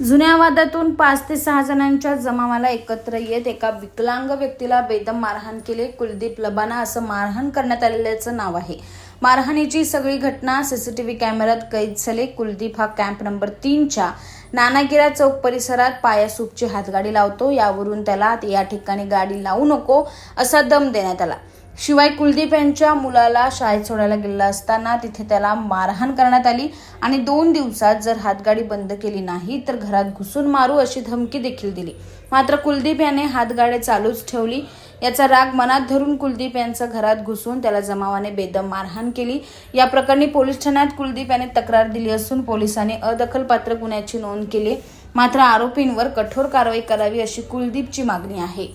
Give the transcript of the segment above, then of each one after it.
जुन्या वादातून पाच ते सहा जणांच्या जमावाला एकत्र येत एका विकलांग व्यक्तीला बेदम मारहाण केले. कुलदीप लबाना असं मारहाण करण्यात आलेल्याचं नाव आहे. मारहाणीची सगळी घटना सीसीटीव्ही कॅमेऱ्यात कैद झाली. कुलदीप हा कॅम्प नंबर तीनच्या नानागिरा चौक परिसरात पायासूपची हातगाडी लावतो. यावरून त्याला या ठिकाणी गाडी लावू नको असा दम देण्यात आला. शिवाय कुलदीप यांच्या मुलाला शाळेत सोडायला गेलेला असताना तिथे त्याला मारहाण करण्यात आली आणि दोन दिवसात जर हातगाडी बंद केली नाही तर घरात घुसून मारू अशी धमकी देखील दिली. मात्र कुलदीप याने हातगाडी चालूच ठेवली. याचा राग मनात धरून कुलदीप यांचं घरात घुसून त्याला जमावाने बेदम मारहाण केली. या प्रकरणी पोलीस ठाण्यात कुलदीप याने तक्रार दिली असून पोलिसांनी अदखलपात्र गुन्ह्याची नोंद केली. मात्र आरोपींवर कठोर कारवाई करावी अशी कुलदीपची मागणी आहे.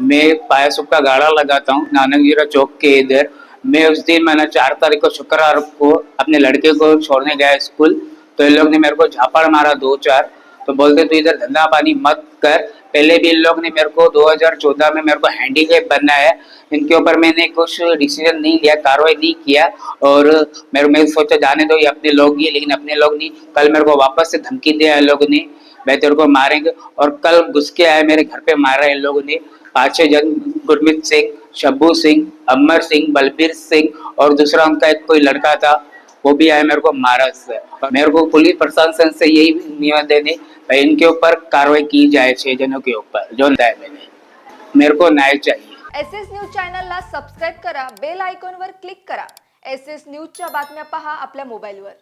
मैं पायासुप का गाड़ा लगाता हूँ नानकजीरा चौक के इधर। मैं उस दिन मैंने चार तारीख को शुक्रवार को अपने लड़के को छोड़ने गया स्कूल। तो इन लोग ने मेरे को झापड़ मारा दो चार। तो बोलते तू इधर धंधा पानी मत कर पहले भी इन लोग ने मेरे को 2014 में मेरे को हैंडीकैप बनना है। इनके ऊपर मैंने कुछ डिसीज़न नहीं लिया, कार्रवाई नहीं किया और मेरे, मैं सोचा जाने दो ये अपने लोग ही लेकिन अपने लोग नहीं। कल मेरे को वापस से धमकी दिया इन लोगों ने, मैं तेरे को मारेंगे और कल घुस के आए मेरे घर पे मारा इन लोगों ने। पाँच जन, गुरमीत सिंह, शब्बू सिंह, अमर सिंह, बलबीर सिंह और दूसरा उनका एक कोई लड़का था, वो भी आया मेरे को मारा मेरे को पुलिस प्रशासन से यही निवेदन है इनके ऊपर कार्रवाई की जाए छह जनों के ऊपर जो है मैंने मेरे को न्याय चाहिए। एस एस न्यूज चॅनलला सबस्क्राईब करा बेल आयकॉनवर क्लिक करा। एस एस न्यूजच्या बातम्या पहा आपल्या मोबाईलवर.